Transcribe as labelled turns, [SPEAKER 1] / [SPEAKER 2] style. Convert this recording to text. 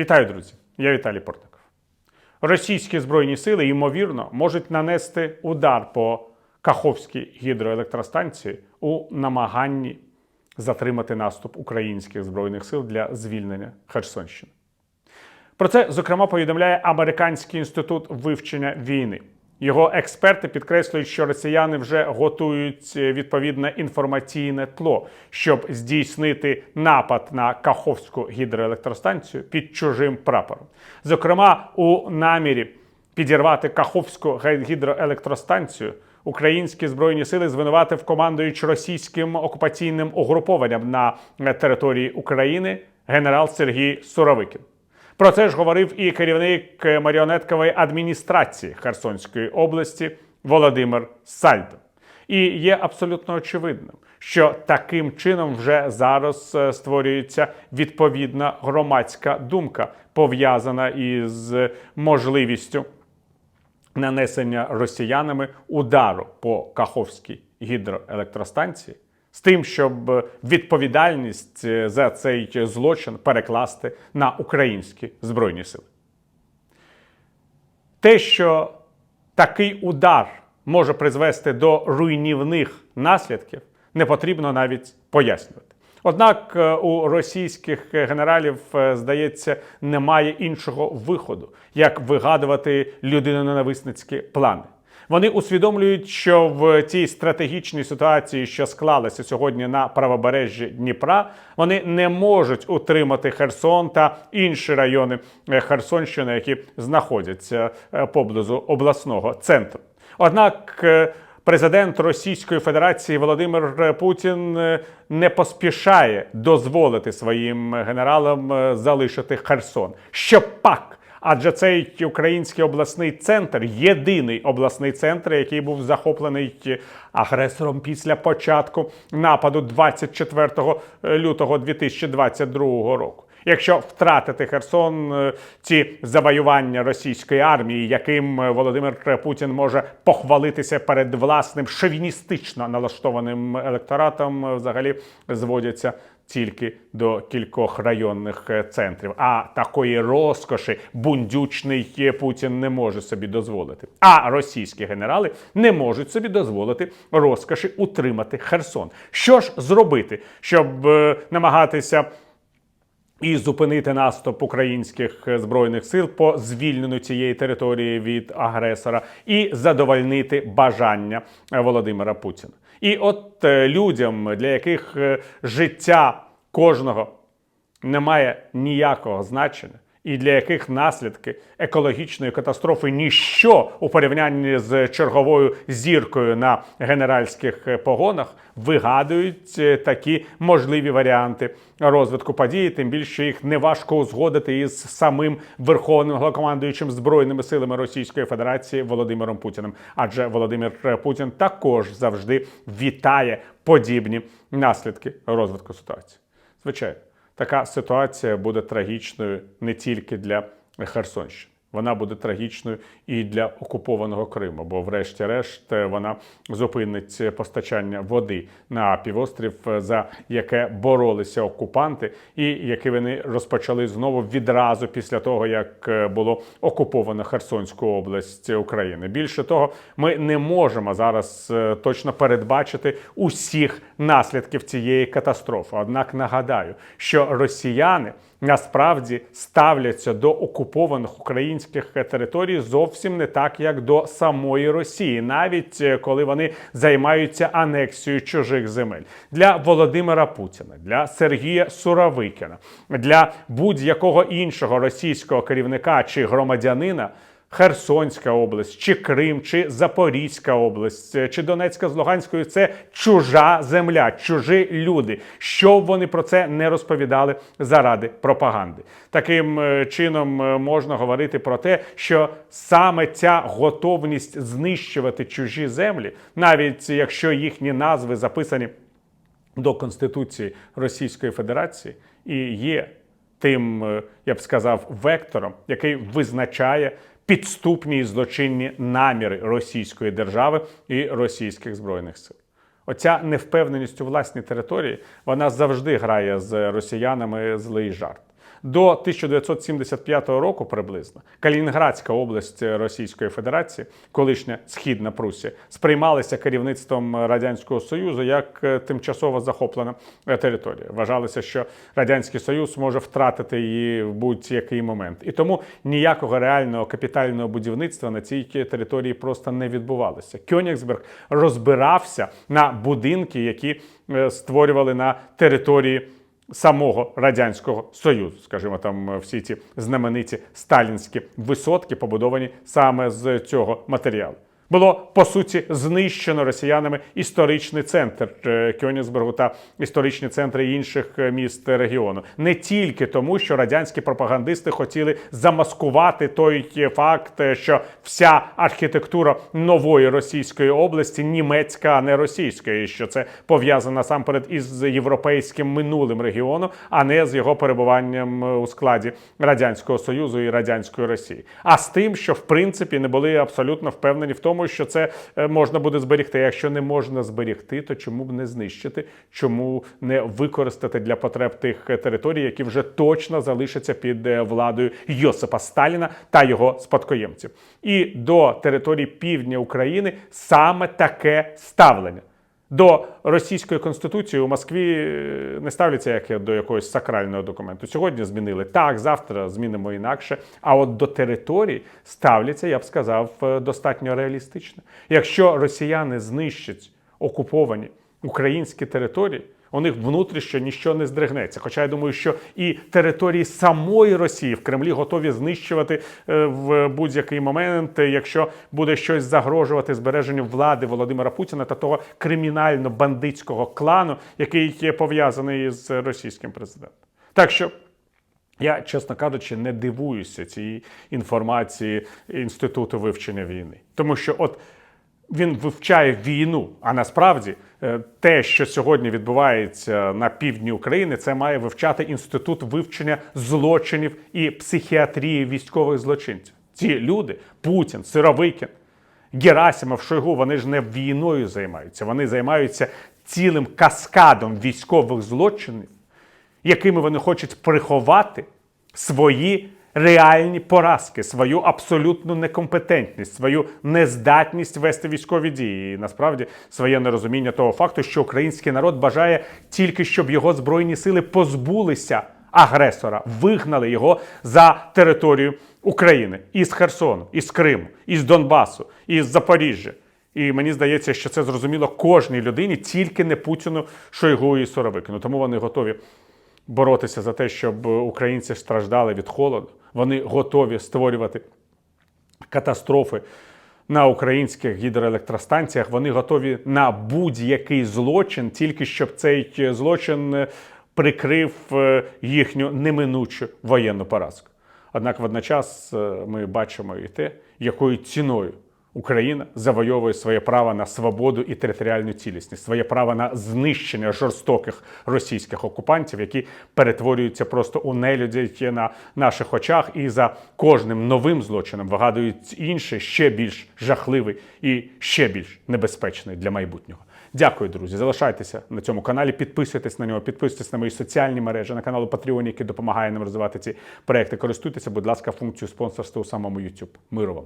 [SPEAKER 1] Вітаю, друзі! Я Віталій Портников. Російські збройні сили, ймовірно, можуть нанести удар по Каховській гідроелектростанції у намаганні затримати наступ українських збройних сил для звільнення Херсонщини. Про це, зокрема, повідомляє Американський інститут вивчення війни. Його експерти підкреслюють, що росіяни вже готують е, відповідне інформаційне тло, щоб здійснити напад на Каховську гідроелектростанцію під чужим прапором. Зокрема, у намірі підірвати Каховську гідроелектростанцію. Українські збройні сили звинуватив командуючи російським окупаційним угрупованням на території України генерал Сергій Суровикін. Про це ж говорив і керівник маріонеткової адміністрації Херсонської області Володимир Сальдо. І є абсолютно очевидним, що таким чином вже зараз е, створюється відповідна громадська думка, пов'язана із можливістю нанесення росіянами удару по Каховській гідроелектростанції з тим, щоб відповідальність е, за цей злочин перекласти на українські збройні сили. Те, що такий удар може призвести до руйнівних наслідків, не потрібно навіть пояснювати. Однак е, у російських генералів, е, здається, немає іншого виходу, як вигадувати людиноненависницькі плани. Вони усвідомлюють, що в цій стратегічній ситуації, що склалася сьогодні на правобережжі Дніпра, вони не можуть утримати Херсон та інші райони е, Херсонщини, які знаходяться поблизу обласного центру. Однак Президент Російської Федерації Володимир Путін не поспішає дозволити своїм генералам залишити Херсон. Що пак? Адже цей український обласний центр єдиний обласний центр, який був захоплений агресором після початку нападу 24 лютого 2022 року. Якщо втратити Херсон, е, ці завоювання російської армії, яким Володимир Путін може похвалитися перед власним шовіністично налаштованим електоратом, е, взагалі зводяться. Тільки до кількох районних е, центрів, а такої розкоші бундючний Путін не може собі дозволити. А російські генерали не можуть собі дозволити розкоші утримати Херсон. Що ж зробити, щоб е, намагатися і зупинити наступ українських збройних сил по звільненню цієї території від агресора, і задовольнити бажання Володимира Путіна. І от е, людям, для яких е, життя кожного не має ніякого значення і для яких наслідки екологічної катастрофи ніщо у порівнянні з черговою зіркою на генеральських погонах вигадують е, такі можливі варіанти розвитку події, тим більше що їх неважко узгодити із самим верховним головнокомандуючим збройними силами Російської Федерації Володимиром Путіним. Адже Володимир Путін також завжди вітає подібні наслідки розвитку ситуації. Звичайно така ситуація буде трагічною не тільки для Херсонщини. Вона буде трагічною і для окупованого Криму, бо, врешті-решт, вона зупинить постачання води на півострів, за яке боролися окупанти, і яке вони розпочали знову відразу після того, як було окуповано Херсонську область України. Більше того, ми не можемо зараз е, точно передбачити усіх наслідків цієї катастрофи. Однак нагадаю, що росіяни насправді ставляться до окупованих українських територій зовсім не так, як до самої Росії, навіть е, коли вони займаються анексією чужих земель для Володимира Путіна, для Сергія Суровикіна, для будь-якого іншого російського керівника чи громадянина. Херсонська область, чи Крим, чи Запорізька область, чи Донецька з Луганською це чужа земля, чужі люди. Що б вони про це не розповідали заради пропаганди. Таким е, чином е, можна говорити про те, що саме ця готовність знищувати чужі землі, навіть якщо їхні назви записані до Конституції Російської Федерації, і є тим, е, я б сказав, вектором, який визначає підступні і злочинні наміри Російської держави і російських збройних сил. Оця невпевненість у власній території вона завжди грає з росіянами злий жарт. До 1975 року приблизно Калінінградська область Російської Федерації, колишня східна Прусія, сприймалася керівництвом радянського союзу як е, тимчасово захоплена е, територія. Вважалося, що радянський союз може втратити її в будь-який момент, і тому ніякого реального капітального будівництва на цій території просто не відбувалося. Кьонігсберг розбирався на будинки, які е, створювали на території самого радянського союзу, скажімо, там е, всі ці знамениті сталінські висотки побудовані саме з цього матеріалу. Було по суті знищено росіянами історичний центр е, Кьонігсбергу та історичні центри інших е, міст регіону. Не тільки тому, що радянські пропагандисти хотіли замаскувати той факт, е, що вся архітектура нової російської області німецька, а не російська, і що це пов'язано насамперед із європейським минулим регіону, а не з його перебуванням у складі радянського союзу і радянської Росії. А з тим, що в принципі не були абсолютно впевнені в тому, що це е, можна буде зберігти. Якщо не можна зберігти, то чому б не знищити, чому не використати для потреб тих е, територій, які вже точно залишаться під е, владою Йосипа Сталіна та його спадкоємців, і до території півдня України саме таке ставлення. До російської конституції у Москві е, не ставляться як до якогось сакрального документу. Сьогодні змінили так, завтра змінимо інакше. А от до території ставляться, я б сказав, е, достатньо реалістично. Якщо росіяни знищать окуповані українські території. У них внутрішньо нічого не здригнеться. Хоча я думаю, що і території самої Росії в Кремлі готові знищувати е, в будь-який момент, якщо буде щось загрожувати збереженню влади Володимира Путіна та того кримінально-бандитського клану, який є пов'язаний з російським президентом. Так що. Я, чесно кажучи, не дивуюся цій інформації інституту вивчення війни, тому що от він вивчає війну. А насправді е, те, що сьогодні відбувається на півдні України, це має вивчати інститут вивчення злочинів і психіатрії військових злочинців. Ці люди, Путін, Сировикін, Герасимов, Шойгу, вони ж не війною займаються. Вони займаються цілим каскадом військових злочинів, якими вони хочуть приховати свої реальні поразки, свою абсолютну некомпетентність, свою нездатність вести військові дії. І насправді своє нерозуміння того факту, що український народ бажає тільки, щоб його збройні сили позбулися агресора, вигнали його за територію України із Херсону, із Криму, із Донбасу, із Запоріжжя. І мені здається, що це зрозуміло кожній людині, тільки не Путіну, Шойгу і Соровикину. Тому вони готові боротися за те, щоб українці страждали від холоду. Вони готові створювати катастрофи на українських гідроелектростанціях. Вони готові на будь-який злочин, тільки щоб цей злочин е, прикрив е, їхню неминучу воєнну поразку. Однак водночас е, ми бачимо і те, якою ціною. Україна завойовує своє право на свободу і територіальну цілісність, своє право на знищення жорстоких російських окупантів, які перетворюються просто у нелюдей на наших очах, і за кожним новим злочином вигадують інший, ще більш жахливий і ще більш небезпечний для майбутнього. Дякую, друзі. Залишайтеся на цьому каналі, підписуйтесь на нього, підписуйтесь на мої соціальні мережі, на канал Patreon, який допомагає нам розвивати ці проекти. Користуйтеся, будь ласка, функцією спонсорства у самому YouTube. Миру вам!